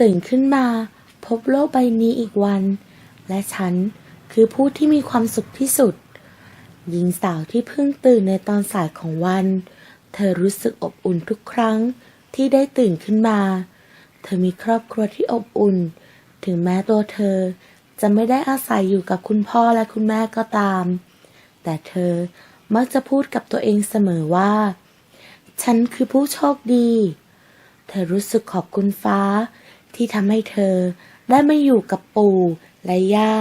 ตื่นขึ้นมา พบโลกใบนี้อีกวัน และฉันคือผู้ที่มีความสุขที่สุด หญิงสาวที่เพิ่งตื่นในตอนสายของวัน เธอรู้สึกอบอุ่นทุกครั้งที่ได้ตื่นขึ้นมา เธอมีครอบครัวที่อบอุ่น ถึงแม้ตัวเธอจะไม่ได้อาศัยอยู่กับคุณพ่อและคุณแม่ก็ตาม แต่เธอมักจะพูดกับตัวเองเสมอว่า ฉันคือผู้โชคดี เธอรู้สึกขอบคุณฟ้า ที่ทำให้เธอได้มาอยู่กับปู่และย่า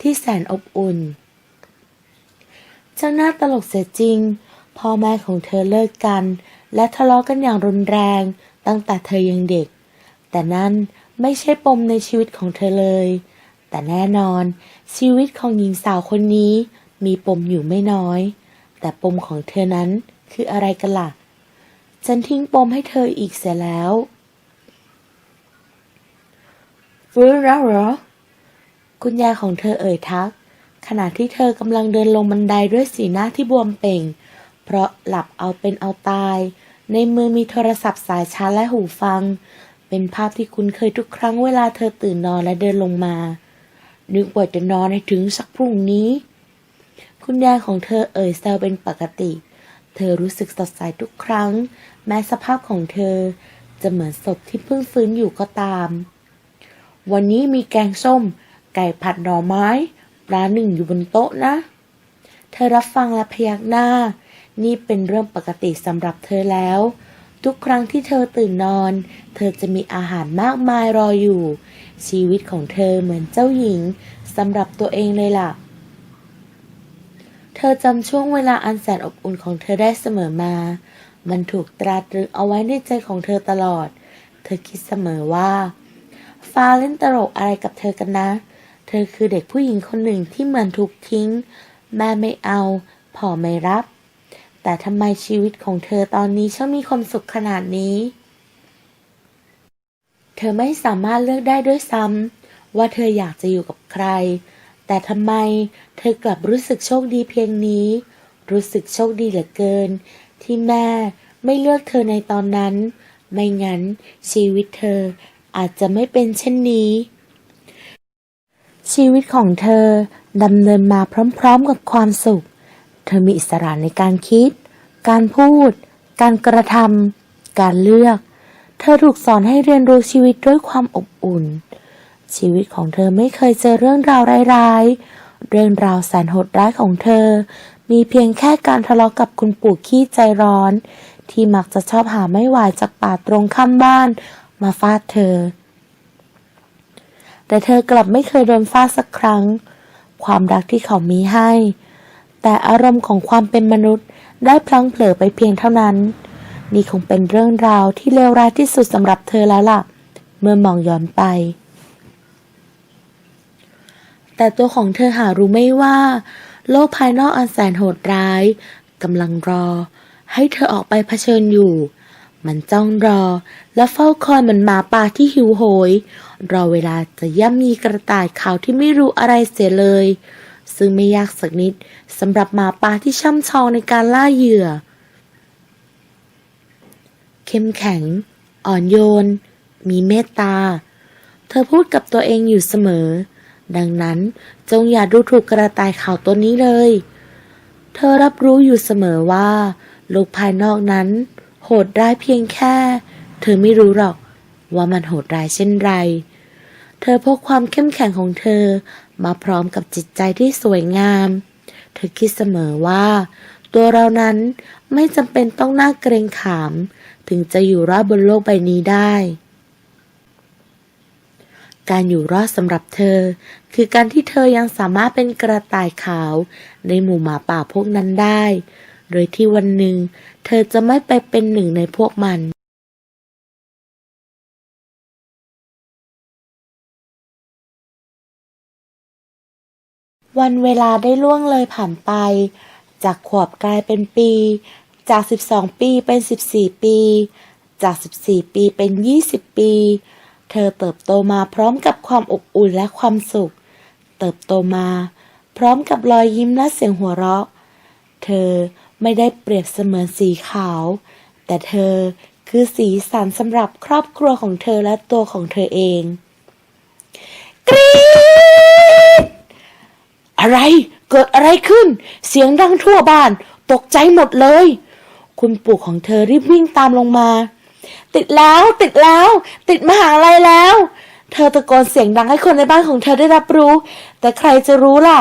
ที่แสนอบอุ่นช่างน่าตลกเสียจริง พ่อแม่ของเธอเลิกกัน และทะเลาะกันอย่างรุนแรงตั้งแต่เธอยังเด็ก แต่นั่นไม่ใช่ปมในชีวิตของเธอเลย แต่แน่นอนชีวิตของหญิงสาวคนนี้มีปมอยู่ไม่น้อย แต่ปมของเธอนั้นคืออะไรกันล่ะ ฉันทิ้งปมให้เธออีกเสียแล้ว ฟื้นแล้วเหรอ คุณยายของเธอเอ่ยทัก ขณะที่เธอกำลังเดินลงบันไดด้วยสีหน้าที่บวมเป่ง เพราะหลับเอาเป็นเอาตาย ในมือมีโทรศัพท์สายชาร์จและหูฟัง เป็นภาพที่คุ้นเคยทุกครั้งเวลาเธอตื่นนอนและเดินลงมา นึกว่าจะนอนให้ถึงสักพรุ่งนี้ คุณยายของเธอเอ่ยแซวเป็นปกติ เธอรู้สึกสดใสทุกครั้ง แม้สภาพของเธอจะเหมือนศพที่เพิ่งฟื้นอยู่ก็ตาม วันนี้มีแกงส้ม ไก่ผัดหน่อไม้ ปลาหนึ่งอยู่บนโต๊ะนะ เธอรับฟังและพยักหน้า นี่เป็นเรื่องปกติสำหรับเธอแล้ว ทุกครั้งที่เธอตื่นนอน เธอจะมีอาหารมากมายรออยู่ ชีวิตของเธอเหมือนเจ้าหญิงสำหรับตัวเองเลยล่ะ เธอจำช่วงเวลาอันแสนอบอุ่นของเธอได้เสมอมา มันถูกตราตรึงเอาไว้ในใจของเธอตลอด เธอคิดเสมอว่า ฟ้าเล่นตลกอะไรกับเธอกันนะ เธอคือเด็กผู้หญิงคนหนึ่งที่เหมือนถูกทิ้ง แม่ไม่เอาพ่อไม่รับ แต่ทำไมชีวิตของเธอตอนนี้ช่างมีความสุขขนาดนี้ เธอไม่สามารถเลือกได้ด้วยซ้ำว่าเธออยากจะอยู่กับใคร แต่ทำไมเธอกลับรู้สึกโชคดีเพียงนี้ รู้สึกโชคดีเหลือเกิน ที่แม่ไม่เลือกเธอในตอนนั้น ไม่งั้นชีวิตเธอ อาจจะไม่เป็นเช่นนี้ ชีวิตของเธอดำเนินมาพร้อมๆกับความสุข เธอมีอิสระในการคิด การพูด การกระทำการเลือก เธอถูกสอนให้เรียนรู้ชีวิตด้วยความอบอุ่น ชีวิตของเธอไม่เคยเจอเรื่องราวร้ายๆ เรื่องราวแสนโหดร้ายของเธอ มีเพียงแค่การทะเลาะกับคุณปู่ขี้ใจร้อนที่มักจะชอบหาไม่หวายจากป่าตรงข้ามบ้าน มาฟาดเธอ แต่เธอกลับไม่เคยโดนฟาดสักครั้ง ความรักที่เขามีให้ แต่อารมณ์ของความเป็นมนุษย์ได้พลั้งเผลอไปเพียงเท่านั้น นี่คงเป็นเรื่องราวที่เลวร้ายที่สุดสำหรับเธอแล้วล่ะ เมื่อมองย้อนไป แต่ตัวของเธอหารู้ไม่ว่า โลกภายนอกอันแสนโหดร้ายกำลังรอ ให้เธอออกไปเผชิญอยู่ มันจ้องรอ และเฝ้าคอยเหมือนหมาป่าที่หิวโหย รอเวลาจะย่ำยีกระต่ายขาวที่ไม่รู้อะไรเสียเลย ซึ่งไม่ยากสักนิดสำหรับหมาป่าที่ช่ำชองในการล่าเหยื่อ เข้มแข็ง อ่อนโยน มีเมตตา เธอพูดกับตัวเองอยู่เสมอ ดังนั้นจงอย่าดูถูกกระต่ายขาวตัวนี้เลย เธอรับรู้อยู่เสมอว่าโลกภายนอกนั้น โหดร้ายเพียงแค่ เธอไม่รู้หรอกว่ามันโหดร้ายเช่นไร เธอพกความเข้มแข็งของเธอมาพร้อมกับจิตใจที่สวยงาม เธอคิดเสมอว่า ตัวเรานั้นไม่จำเป็นต้องน่าเกรงขาม ถึงจะอยู่รอดบนโลกใบนี้ได้ การอยู่รอดสำหรับเธอ คือการที่เธอยังสามารถเป็นกระต่ายขาว ในหมู่หมาป่าพวกนั้นได้ โดยที่วันหนึ่ง เธอจะไม่ไปเป็นหนึ่งในพวกมันวันเวลาได้ล่วงเลยผ่านไป จากขวบกลายเป็นปี จาก 12 ปีเป็น 14 ปี จาก 14 ปีเป็น 20 ปี เธอเติบโตมาพร้อมกับความอบอุ่นและความสุข เติบโตมา พร้อมกับรอยยิ้มและเสียงหัวเราะ เธอ ไม่ได้เปรียบเสมือนสีขาว แต่เธอคือสีสันสำหรับครอบครัวของเธอและตัวของเธอเอง กรี๊ดอะไร เกิดอะไรขึ้น เสียงดังทั่วบ้าน ตกใจหมดเลย คุณปู่ของเธอรีบวิ่งตามลงมา ติดแล้วติดแล้ว ติดมหาลัยแล้ว เธอตะโกนเสียงดังให้คนในบ้านของเธอได้รับรู้ แต่ใครจะรู้ล่ะ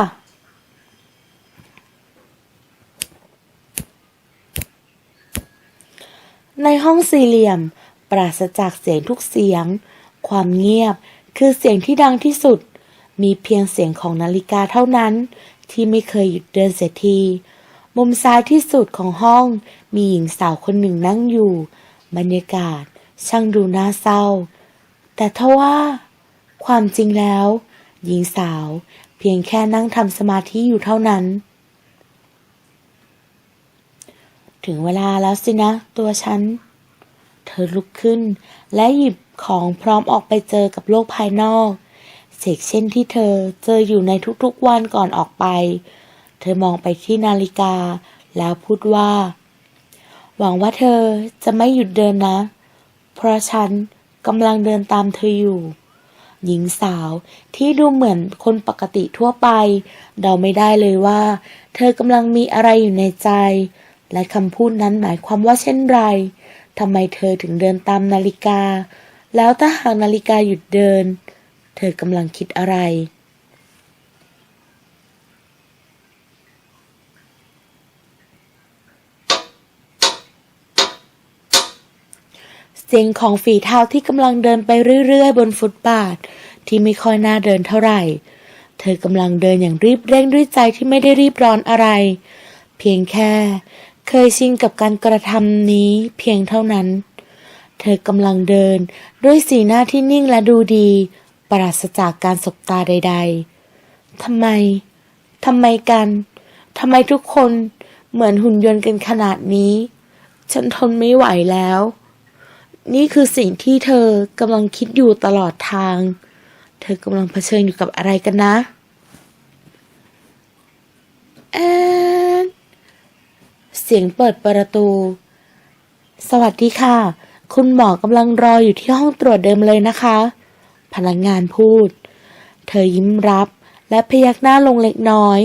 ในห้องสี่เหลี่ยม ปราศจากเสียงทุกเสียง ความเงียบคือเสียงที่ดังที่สุด มีเพียงเสียงของนาฬิกาเท่านั้น ที่ไม่เคยหยุดเดินเสียที มุมซ้ายที่สุดของห้อง มีหญิงสาวคนหนึ่งนั่งอยู่ บรรยากาศช่างดูน่าเศร้า แต่ทว่า ความจริงแล้ว หญิงสาวเพียงแค่นั่งทำสมาธิอยู่เท่านั้น ถึงเวลาแล้วสินะ ตัวฉัน เธอลุกขึ้น และหยิบของพร้อมออกไปเจอกับโลกภายนอก เสกเช่นที่เธอเจออยู่ในทุกๆวันก่อนออกไป เธอมองไปที่นาฬิกา แล้วพูดว่า หวังว่าเธอจะไม่หยุดเดินนะ เพราะฉันกำลังเดินตามเธออยู่ หญิงสาวที่ดูเหมือนคนปกติทั่วไป เดาไม่ได้เลยว่า เธอกำลังมีอะไรอยู่ในใจ และคำพูดนั้นหมายความว่าเช่นไรทำไมเธอถึงเดินตามนาฬิกา แล้วถ้าหากนาฬิกาหยุดเดิน เธอกำลังคิดอะไร เสียงของฝีเท้าที่กำลังเดินไปเรื่อยๆ บนฟุตบาท ที่ไม่ค่อยน่าเดินเท่าไหร่ เธอกำลังเดินอย่างรีบเร่งด้วยใจที่ไม่ได้รีบร้อนอะไร เพียงแค่ เคยชินกับการกระทำนี้เพียงเท่านั้น เธอกำลังเดินด้วยสีหน้าที่นิ่งและดูดี ปราศจากการสบตาใด ๆทำไมทำไมกันทำไมทุกคนเหมือนหุ่นยนต์กันขนาดนี้ ฉันทนไม่ไหวแล้ว นี่คือสิ่งที่เธอกำลังคิดอยู่ตลอดทาง เธอกำลังเผชิญอยู่กับอะไรกันนะแอน เสียงเปิดประตู สวัสดีค่ะ คุณหมอกำลังรออยู่ที่ห้องตรวจเดิมเลยนะคะ พนักงานพูด เธอยิ้มรับและพยักหน้าลงเล็กน้อย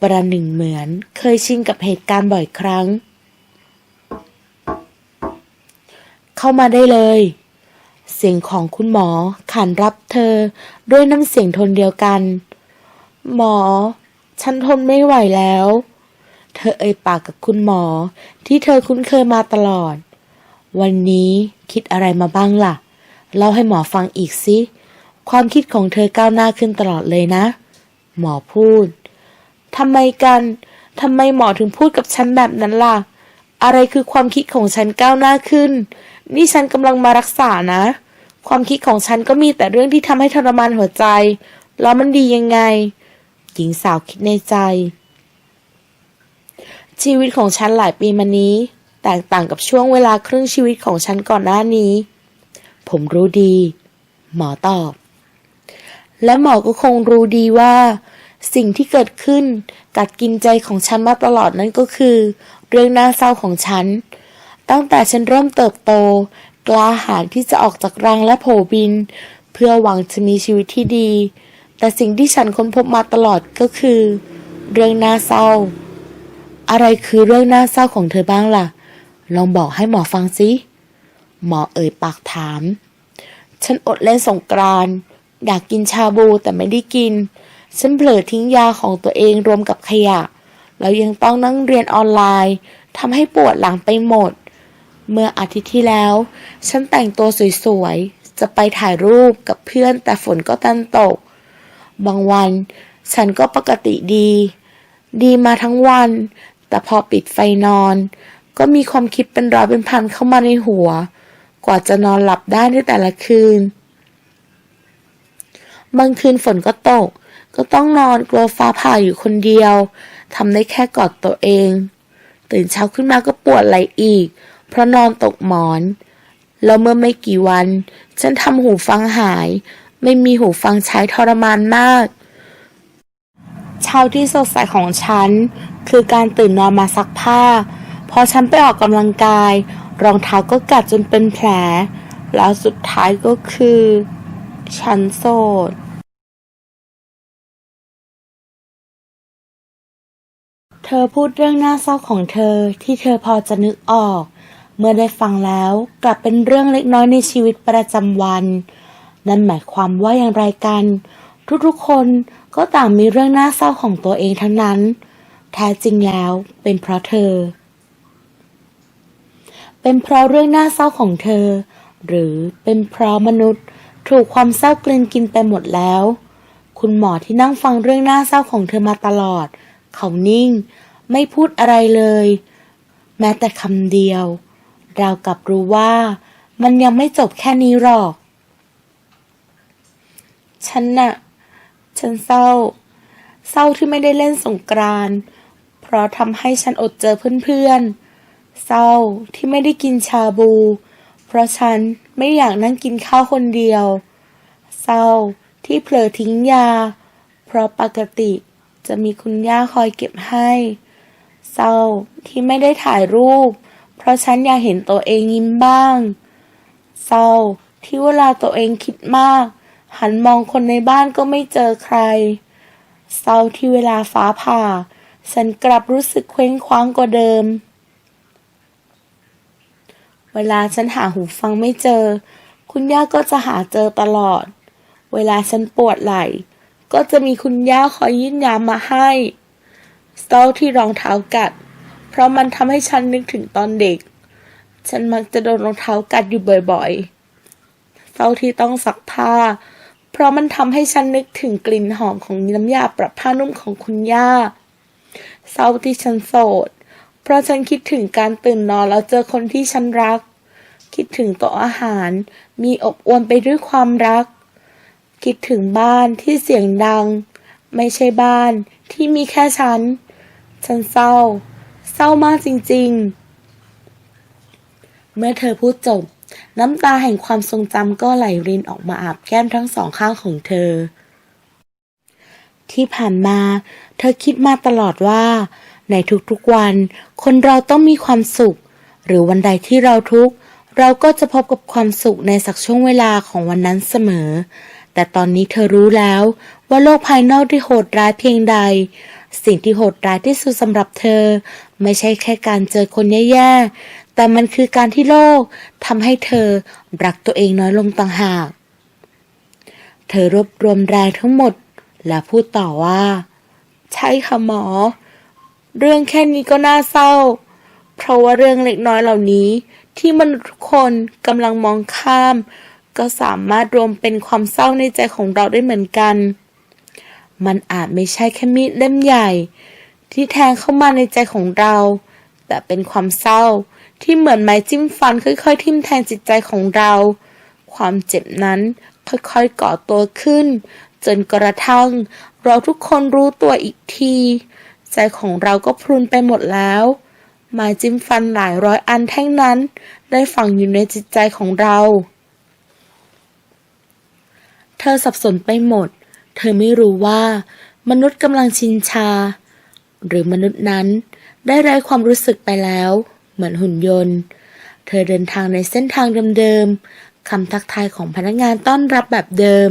ประหนึ่งเหมือนเคยชินกับเหตุการณ์บ่อยครั้ง เข้ามาได้เลย เสียงของคุณหมอขานรับเธอด้วยน้ำเสียงทนเดียวกัน หมอ ฉันทนไม่ไหวแล้ว เธอเอ่ยปากกับคุณหมอ ที่เธอคุ้นเคยมาตลอด วันนี้คิดอะไรมาบ้างล่ะ เล่าให้หมอฟังอีกสิความคิดของเธอก้าวหน้าขึ้นตลอดเลยนะ หมอพูดทำไมกันทำไมหมอถึงพูดกับฉันแบบนั้นล่ะ อะไรคือความคิดของฉันก้าวหน้าขึ้น นี่ฉันกำลังมารักษานะ ความคิดของฉันก็มีแต่เรื่องที่ทำให้ทรมานหัวใจ แล้วมันดียังไง หญิงสาวคิดในใจ ชีวิตของฉันหลายปีมานี้ แตกต่างกับช่วงเวลาครึ่งชีวิตของฉันก่อนหน้านี้ ผมรู้ดี หมอตอบ และหมอก็คงรู้ดีว่า สิ่งที่เกิดขึ้นกัดกินใจของฉันมาตลอดนั่นก็คือ เรื่องน่าเศร้าของฉัน ตั้งแต่ฉันเริ่มเติบโต กล้าหาญที่จะออกจากรังและโผบิน เพื่อหวังจะมีชีวิตที่ดี แต่สิ่งที่ฉันค้นพบมาตลอดก็คือ เรื่องน่าเศร้า อะไรคือเรื่องน่าเศร้าของเธอบ้างล่ะ ลองบอกให้หมอฟังสิ หมอเอ่ยปากถาม ฉันอดเล่นสงกรานต์อยากกินชาบูแต่ไม่ได้กิน ฉันเผลอทิ้งยาของตัวเองรวมกับขยะ แล้วยังต้องนั่งเรียนออนไลน์ทำให้ปวดหลังไปหมด เมื่ออาทิตย์ที่แล้ว ฉันแต่งตัวสวยๆ จะไปถ่ายรูปกับเพื่อนแต่ฝนก็ตันตก บางวัน ฉันก็ปกติดี ดีมาทั้งวัน แต่พอปิดไฟนอน ก็มีความคิดเป็นร้อยเป็นพันเข้ามาในหัว กว่าจะนอนหลับได้ในแต่ละคืน บางคืนฝนก็ตก ก็ต้องนอนกลัวฟ้าผ่าอยู่คนเดียวทำได้แค่กอดตัวเอง ตื่นเช้าขึ้นมาก็ปวดไหล่อีก เพราะนอนตกหมอน แล้วเมื่อไม่กี่วัน ฉันทำหูฟังหาย ไม่มีหูฟังใช้ทรมานมากเช้าที่สดใสของฉัน คือการตื่นนอนมาซักผ้า พอฉันไปออกกำลังกาย รองเท้าก็กัดจนเป็นแผล แล้วสุดท้ายก็คือ ฉันโสดเธอพูดเรื่องน่าเศร้าของเธอที่เธอพอจะนึกออก เมื่อได้ฟังแล้วกลับเป็นเรื่องเล็กน้อยในชีวิตประจำวัน นั่นหมายความว่าอย่างไรกัน ทุกๆคนก็ต่างมีเรื่องน่าเศร้าของตัวเองทั้งนั้น แท้จริงแล้วเป็นเพราะเธอ เป็นเพราะเรื่องน่าเศร้าของเธอ หรือเป็นเพราะมนุษย์ถูกความเศร้ากลืนกินไปหมดแล้ว คุณหมอที่นั่งฟังเรื่องน่าเศร้าของเธอมาตลอด เขานิ่ง ไม่พูดอะไรเลย แม้แต่คำเดียวเราวกับรู้ว่ามันยังไม่จบแค่นี้หรอก ฉันน่ะ ฉันเศร้า เศร้าที่ไม่ได้เล่นสงกรานต์ เพราะทำให้ฉันอดเจอเพื่อนๆ เศร้าที่ไม่ได้กินชาบู เพราะฉันไม่อยากนั่งกินข้าวคนเดียว เศร้าที่เผลอทิ้งยา เพราะปกติจะมีคุณย่าคอยเก็บให้ เศร้าที่ไม่ได้ถ่ายรูป เพราะฉันอยากเห็นตัวเองยิ้มบ้าง เศร้าที่เวลาตัวเองคิดมาก หันมองคนในบ้านก็ไม่เจอใคร เศร้าที่เวลาฟ้าผ่า ฉันกลับรู้สึกเคว้งคว้างกว่าเดิม เวลาฉันหาหูฟังไม่เจอ คุณย่าก็จะหาเจอตลอด เวลาฉันปวดไหล่ ก็จะมีคุณย่าคอยยื่นยามมาให้เศร้าที่รองเท้ากัด เพราะมันทำให้ฉันนึกถึงตอนเด็ก ฉันมักจะโดนรองเท้ากัดอยู่บ่อยๆเศร้าที่ต้องซักผ้า เพราะมันทำให้ฉันนึกถึงกลิ่นหอมของน้ำยาปรับผ้านุ่มของคุณย่า เศร้าที่ฉันโสด เพราะฉันคิดถึงการตื่นนอนแล้วเจอคนที่ฉันรัก คิดถึงโต๊ะอาหาร มีอบอวลไปด้วยความรัก คิดถึงบ้านที่เสียงดัง ไม่ใช่บ้านที่มีแค่ฉัน ฉันเศร้า เศร้ามากจริง ๆ เมื่อเธอพูดจบ น้ำตาแห่งความทรงจำก็ไหลรินออกมาอาบแก้มทั้งสองข้างของเธอ ที่ผ่านมา เธอคิดมาตลอดว่า ในทุกๆวัน คนเราต้องมีความสุข หรือวันใดที่เราทุกข์ เราก็จะพบกับความสุขในสักช่วงเวลาของวันนั้นเสมอ แต่ตอนนี้เธอรู้แล้วว่าโลกภายนอกที่โหดร้ายเพียงใด สิ่งที่โหดร้ายที่สุดสำหรับเธอ ไม่ใช่แค่การเจอคนแย่ๆ แต่มันคือการที่โลกทำให้เธอรักตัวเองน้อยลงต่างหาก เธอรวบรวมแรงทั้งหมด และพูดต่อว่า ใช่ค่ะหมอ เรื่องแค่นี้ก็น่าเศร้า เพราะว่าเรื่องเล็กน้อยเหล่านี้ ที่มนุษย์ทุกคนกำลังมองข้าม ก็สามารถรวมเป็นความเศร้าในใจของเราได้เหมือนกัน มันอาจไม่ใช่แค่มีดเล่มใหญ่ ที่แทงเข้ามาในใจของเรา แต่เป็นความเศร้าที่เหมือนไม้จิ้มฟันค่อยๆ ทิ่มแทงจิตใจของเรา ความเจ็บนั้นค่อยๆก่อตัวขึ้น จนกระทั่งเราทุกคนรู้ตัวอีกที ใจของเราก็พรุนไปหมดแล้วไม้จิ้มฟันหลายร้อยอันแท่งนั้น ได้ฝังอยู่ในจิตใจของเรา เธอสับสนไปหมด เธอไม่รู้ว่า มนุษย์กำลังชินชา หรือมนุษย์นั้นได้ไร้ความรู้สึกไปแล้ว เหมือนหุ่นยนต์ เธอเดินทางในเส้นทางเดิมๆคำทักทายของพนักงานต้อนรับแบบเดิม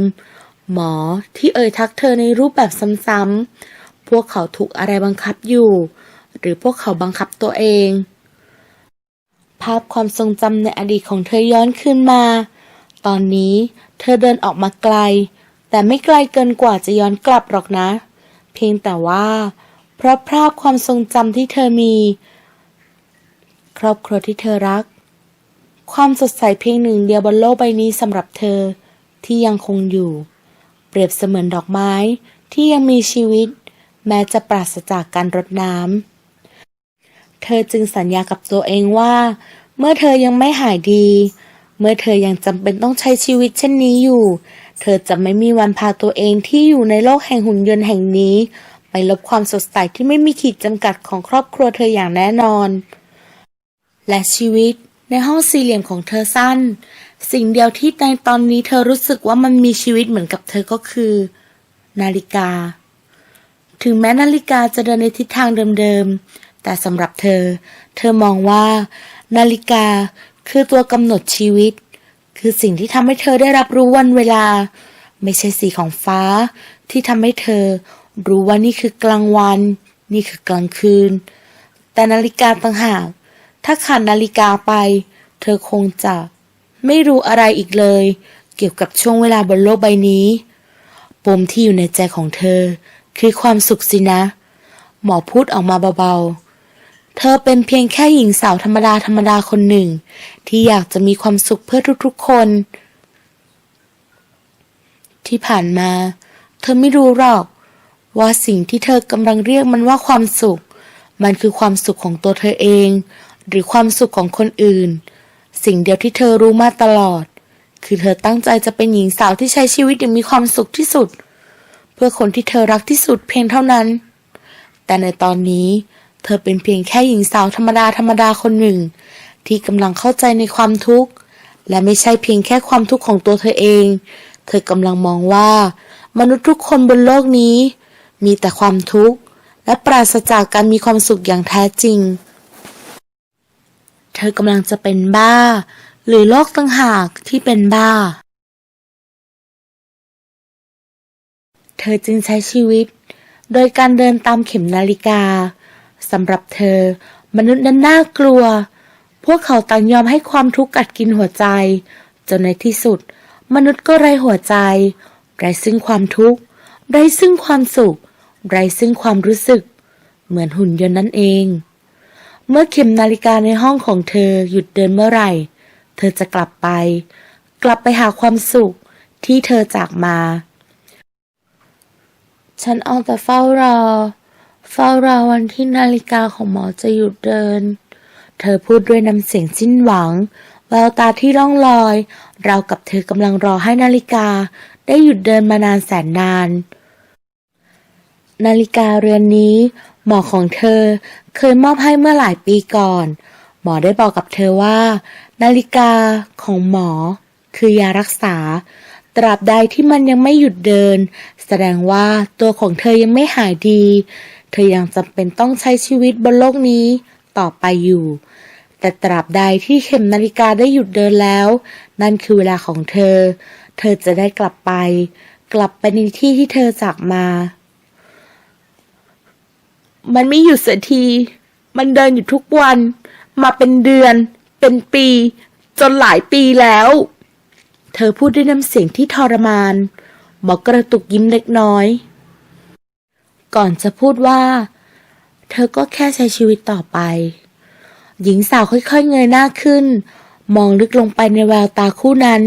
หมอที่เอ่ยทักเธอในรูปแบบซ้ำๆ พวกเขาถูกอะไรบังคับอยู่ หรือพวกเขาบังคับตัวเอง ภาพความทรงจำในอดีตของเธอย้อนขึ้นมา ตอนนี้เธอเดินออกมาไกล แต่ไม่ไกลเกินกว่าจะย้อนกลับหรอกนะ เพียงแต่ว่า เพราะภาพความทรงจำที่เธอมี ครอบครัวที่เธอรัก ความสดใสเพียงหนึ่งเดียวบนโลกใบนี้สำหรับเธอที่ยังคงอยู่ รียบเสมือนดอกไม้ที่ยังมีชีวิต แม้จะปราศจากการรดน้ำ เธอจึงสัญญากับตัวเองว่า เมื่อเธอยังไม่หายดี เมื่อเธอยังจำเป็นต้องใช้ชีวิตเช่นนี้อยู่ เธอจะไม่มีวันพาตัวเองที่อยู่ในโลกแห่งหุ่นยนต์แห่งนี้ ไปลบความสดใสที่ไม่มีขีดจำกัดของครอบครัวเธออย่างแน่นอน และชีวิตในห้องสี่เหลี่ยมของเธอสั้น สิ่งเดียวที่ในตอนนี้เธอรู้สึกว่ามันมีชีวิตเหมือนกับเธอก็คือ นาฬิกา ถึงแม้นาฬิกาจะเดินในทิศทางเดิมๆ แต่สำหรับเธอ เธอมองว่า นาฬิกาคือตัวกำหนดชีวิต คือสิ่งที่ทำให้เธอได้รับรู้วันเวลา ไม่ใช่สีของฟ้า ที่ทำให้เธอ รู้ว่านี่คือกลางวัน นี่คือกลางคืน แต่นาฬิกาต่างหากถ้าขาดนาฬิกาไป เธอคงจะ ไม่รู้อะไรอีกเลย เกี่ยวกับช่วงเวลาบนโลกใบนี้ ปมที่อยู่ในใจของเธอ คือความสุขสินะ หมอพูดออกมาเบาๆ เธอเป็นเพียงแค่หญิงสาวธรรมดาธรรมดาคนหนึ่ง ที่อยากจะมีความสุขเพื่อทุกๆคน ที่ผ่านมา เธอไม่รู้หรอก ว่าสิ่งที่เธอกำลังเรียกมันว่าความสุข มันคือความสุขของตัวเธอเอง หรือความสุขของคนอื่น สิ่งเดียวที่เธอรู้มาตลอด คือเธอตั้งใจจะเป็นหญิงสาวที่ใช้ชีวิตอย่างมีความสุขที่สุด เพื่อคนที่เธอรักที่สุดเพียงเท่านั้น แต่ในตอนนี้ เธอเป็นเพียงแค่หญิงสาวธรรมดาธรรมดาคนหนึ่ง ที่กำลังเข้าใจในความทุกข์ และไม่ใช่เพียงแค่ความทุกข์ของตัวเธอเอง เธอกำลังมองว่า มนุษย์ทุกคนบนโลกนี้ มีแต่ความทุกข์และปราศจากการมีความสุขอย่างแท้จริง เธอกำลังจะเป็นบ้า หรือโลกต่างหากที่เป็นบ้า เธอจึงใช้ชีวิต โดยการเดินตามเข็มนาฬิกาสำหรับเธอ มนุษย์นั้นน่ากลัว พวกเขาต่างยอมให้ความทุกข์กัดกินหัวใจ จนในที่สุด มนุษย์ก็ไร้หัวใจ ไร้ซึ่งความทุกข์ ไร้ซึ่งความสุข ไร้ซึ่งความรู้สึก เหมือนหุ่นยนต์นั่นเอง เมื่อเข็มนาฬิกาในห้องของเธอหยุดเดินเมื่อไหร่ เธอจะกลับไป กลับไปหาความสุขที่เธอจากมา ฉันเอาแต่เฝ้ารอ เฝ้ารอวันที่นาฬิกาของหมอจะหยุดเดิน เธอพูดด้วยน้ำเสียงสิ้นหวัง แววตาที่ร่องลอย เรากับเธอกำลังรอให้นาฬิกาได้หยุดเดินมานานแสนนาน นาฬิกาเรือนนี้ หมอของเธอเคยมอบให้เมื่อหลายปีก่อน หมอได้บอกกับเธอว่า นาฬิกาของหมอ คือยารักษา ตราบใดที่มันยังไม่หยุดเดิน แสดงว่าตัวของเธอยังไม่หายดี เธอยังจำเป็นต้องใช้ชีวิตบนโลกนี้ต่อไปอยู่ แต่ตราบใดที่เข็มนาฬิกาได้หยุดเดินแล้ว นั่นคือเวลาของเธอ เธอจะได้กลับไป กลับไปในที่ที่เธอจากมา มันไม่หยุดเสียที มันเดินอยู่ทุกวัน มาเป็นเดือน เป็นปี จนหลายปีแล้ว เธอพูดด้วยน้ำเสียงที่ทรมาน หมอกระตุกยิ้มเล็กน้อย ก่อนจะพูดว่า เธอก็แค่ใช้ชีวิตต่อไป หญิงสาวค่อยๆเงยหน้าขึ้น มองลึกลงไปในแววตาคู่นั้น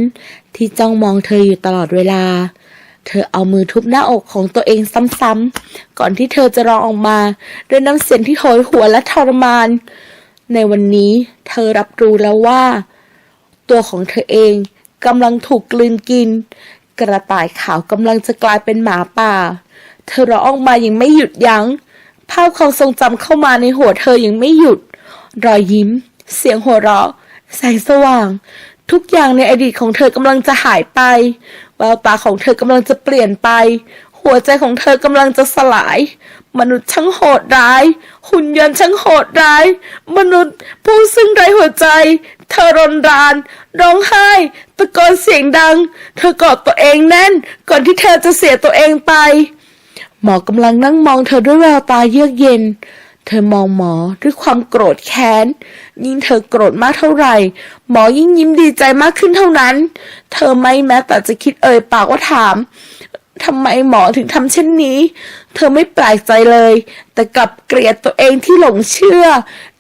ที่จ้องมองเธออยู่ตลอดเวลา เธอเอามือทุบหน้าอกของตัวเองซ้ำๆ ก่อนที่เธอจะร้องออกมาด้วยน้ำเสียงที่โหยหวนและทรมาน ในวันนี้เธอรับรู้แล้วว่า ตัวของเธอเองกำลังถูกกลืนกิน กระต่ายขาวกำลังจะกลายเป็นหมาป่า เธอร้องออกมาอย่างไม่หยุดยัง้ง ภาพความทรงจำเข้ามาในหัวเธออย่างไม่หยุด รอยยิ้ม เสียงหัวเราะ แสงสว่าง ทุกอย่างในอดีตของเธอกำลังจะหายไป แววตาของเธอกำลังจะเปลี่ยนไป หัวใจของเธอกำลังจะสลาย มนุษย์ช่างโหดร้าย หุ่นยนต์ช่างโหดร้าย มนุษย์ผู้ซึ่งไร้หัวใจ เธอรนราน ร้องไห้ ตะโกนเสียงดัง เธอกอดตัวเองแน่น ก่อนที่เธอจะเสียตัวเองไป หมอกำลังนั่งมองเธอด้วยแววตาเยือกเย็น เธอมองหมอด้วยความโกรธแค้น ยิ่งเธอโกรธมากเท่าไหร่ หมอยิ่งยิ้มดีใจมากขึ้นเท่านั้น เธอไม่แม้แต่จะคิดเอ่ยปากว่าถามทำไมหมอถึงทำเช่นนี้ เธอไม่แปลกใจเลย แต่กลับเกลียดตัวเองที่หลงเชื่อ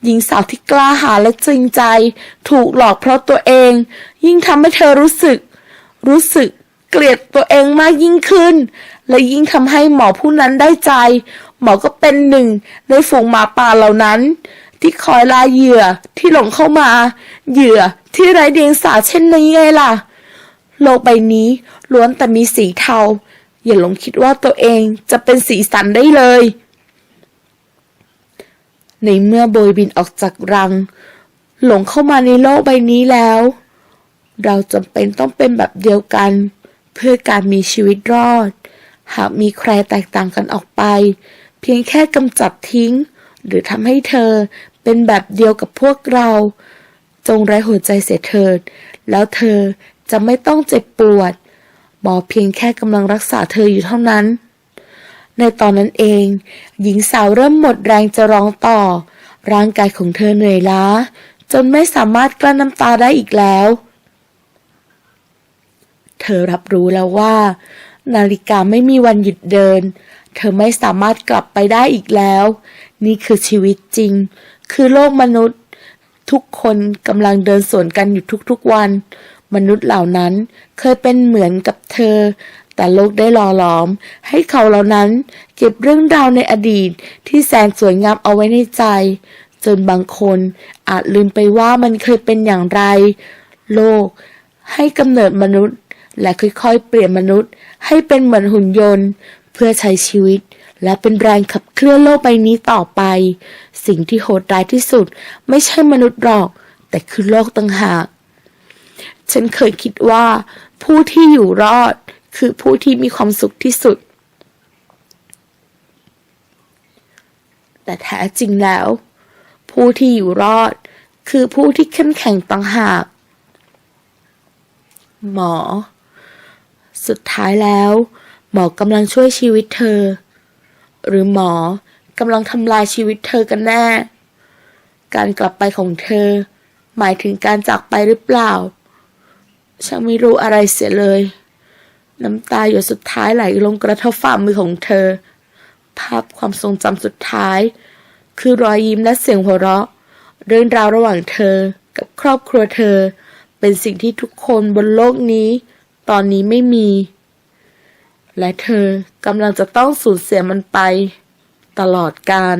หญิงสาวที่กล้าหาญและจริงใจ ถูกหลอกเพราะตัวเอง ยิ่งทำให้เธอรู้สึก รู้สึกเกลียดตัวเองมากยิ่งขึ้น และยิ่งทำให้หมอผู้นั้นได้ใจ หมอก็เป็นหนึ่งในฝูงหมาป่าเหล่านั้น ที่คอยล่าเหยื่อที่หลงเข้ามา เหยื่อที่ไร้เดียงสาเช่นนี้ไงล่ะ โลกใบนี้ล้วนแต่มีสีเทา อย่าหลงคิดว่าตัวเองจะเป็นสีสันได้เลย ในเมื่อโบยบินออกจากรัง หลงเข้ามาในโลกใบนี้แล้ว เราจำเป็นต้องเป็นแบบเดียวกัน เพื่อการมีชีวิตรอด หากมีใครแตกต่างกันออกไป เพียงแค่กำจัดทิ้งหรือทำให้เธอ เป็นแบบเดียวกับพวกเรา จงไร้หัวใจเสียเถิด แล้วเธอจะไม่ต้องเจ็บปวด หมอเพียงแค่กำลังรักษาเธออยู่เท่านั้น ในตอนนั้นเอง หญิงสาวเริ่มหมดแรงจะร้องต่อ ร่างกายของเธอเหนื่อยล้า จนไม่สามารถกลั้นน้ำตาได้อีกแล้ว เธอรับรู้แล้วว่า นาฬิกาไม่มีวันหยุดเดิน เธอไม่สามารถกลับไปได้อีกแล้ว นี่คือชีวิตจริง คือโลกมนุษย์ ทุกคนกำลังเดินสวนกันอยู่ทุกๆวัน มนุษย์เหล่านั้นเคยเป็นเหมือนกับเธอ แต่โลกได้หล่อหลอม ให้เขาเหล่านั้นเก็บเรื่องราวในอดีตที่แสนสวยงามเอาไว้ในใจ จนบางคนอาจลืมไปว่ามันเคยเป็นอย่างไร โลกให้กำเนิดมนุษย์ และค่อยๆ เปลี่ยนมนุษย์ ให้เป็นเหมือนหุ่นยนต์ เพื่อใช้ชีวิตและเป็นแรงขับเคลื่อนโลกใบนี้ต่อไป สิ่งที่โหดร้ายที่สุด ไม่ใช่มนุษย์หรอก แต่คือโลกต่างหาก ฉันเคยคิดว่า ผู้ที่อยู่รอดคือผู้ที่มีความสุขที่สุด แต่แท้จริงแล้ว ผู้ที่อยู่รอด คือผู้ที่เข้มแข็งต่างหาก หมอ สุดท้ายแล้ว หมอกำลังช่วยชีวิตเธอ หรือหมอ กำลังทำลายชีวิตเธอกันแน่ การกลับไปของเธอ หมายถึงการจากไปหรือเปล่า ฉันไม่รู้อะไรเสียเลย น้ำตาหยดสุดท้ายไหลลงกระทบฝ่ามือของเธอ ภาพความทรงจำสุดท้าย คือรอยยิ้มและเสียงหัวเราะ เรื่องราวระหว่างเธอกับครอบครัวเธอ เป็นสิ่งที่ทุกคนบนโลกนี้ ตอนนี้ไม่มี และเธอกำลังจะต้องสูญเสียมันไป ตลอดกาล